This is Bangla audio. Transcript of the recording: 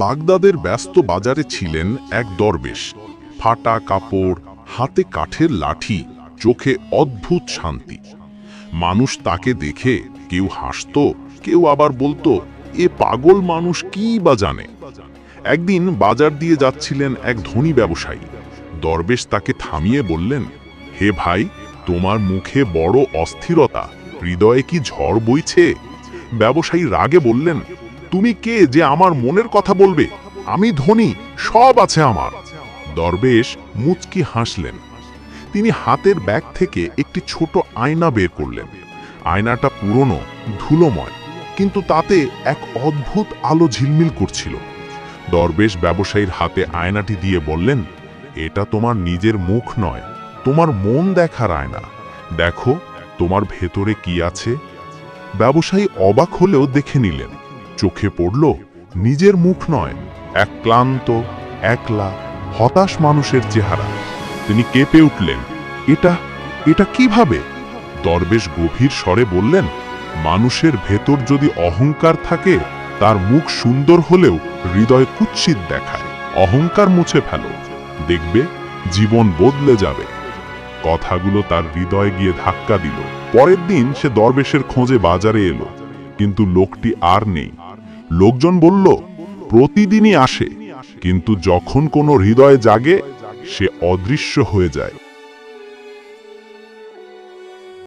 বাগদাদের ব্যস্ত বাজারে ছিলেন এক দরবেশ। ফাটা কাপড়, হাতে কাঠের লাঠি, চোখে অদ্ভুত শান্তি। মানুষ তাকে দেখে কেউ হাসতো, কেউ আবার বলতো, এ পাগল মানুষ কি বা জানে? একদিন বাজার দিয়ে যাচ্ছিলেন এক ধনী ব্যবসায়ী। দরবেশ তাকে থামিয়ে বললেন, হে ভাই, তোমার মুখে বড় অস্থিরতা, হৃদয়ে কি ঝড় বইছে? ব্যবসায়ী রাগে বললেন তুমি কে যে আমার মনের কথা বলবে? আমি ধনী, সব আছে আমার। দরবেশ মুচকি হাসলেন। তিনি হাতের ব্যাগ থেকে একটি ছোট আয়না বের করলেন। আয়নাটা পুরনো, ধুলোময়, কিন্তু তাতে এক অদ্ভুত আলো ঝিলমিল করছিল। দরবেশ ব্যবসায়ীর হাতে আয়নাটি দিয়ে বললেন, এটা তোমার নিজের মুখ নয়, তোমার মন দেখার আয়না। দেখো, তোমার ভেতরে কি আছে? ব্যবসায়ী অবাক হলেও দেখে নিলেন চোখে পড়ল, নিজের মুখ নয়, এক ক্লান্ত, একলা, হতাশ মানুষের চেহারা। তিনি কেঁপে উঠলেন, এটা এটা কীভাবে? দরবেশ গভীর স্বরে বললেন, মানুষের ভেতর যদি অহংকার থাকে, তার মুখ সুন্দর হলেও হৃদয় কুৎসিত দেখায়। অহংকার মুছে ফেলো। দেখবে, জীবন বদলে যাবে। কথাগুলো তার হৃদয়ে গিয়ে ধাক্কা দিল। পরের দিন সে দরবেশের খোঁজে বাজারে এলো, কিন্তু লোকটি আর নেই। লোকজন বলল প্রতিদিনই আসে কিন্তু যখন কোনো হৃদয় জাগে সে অদৃশ্য হয়ে যায়।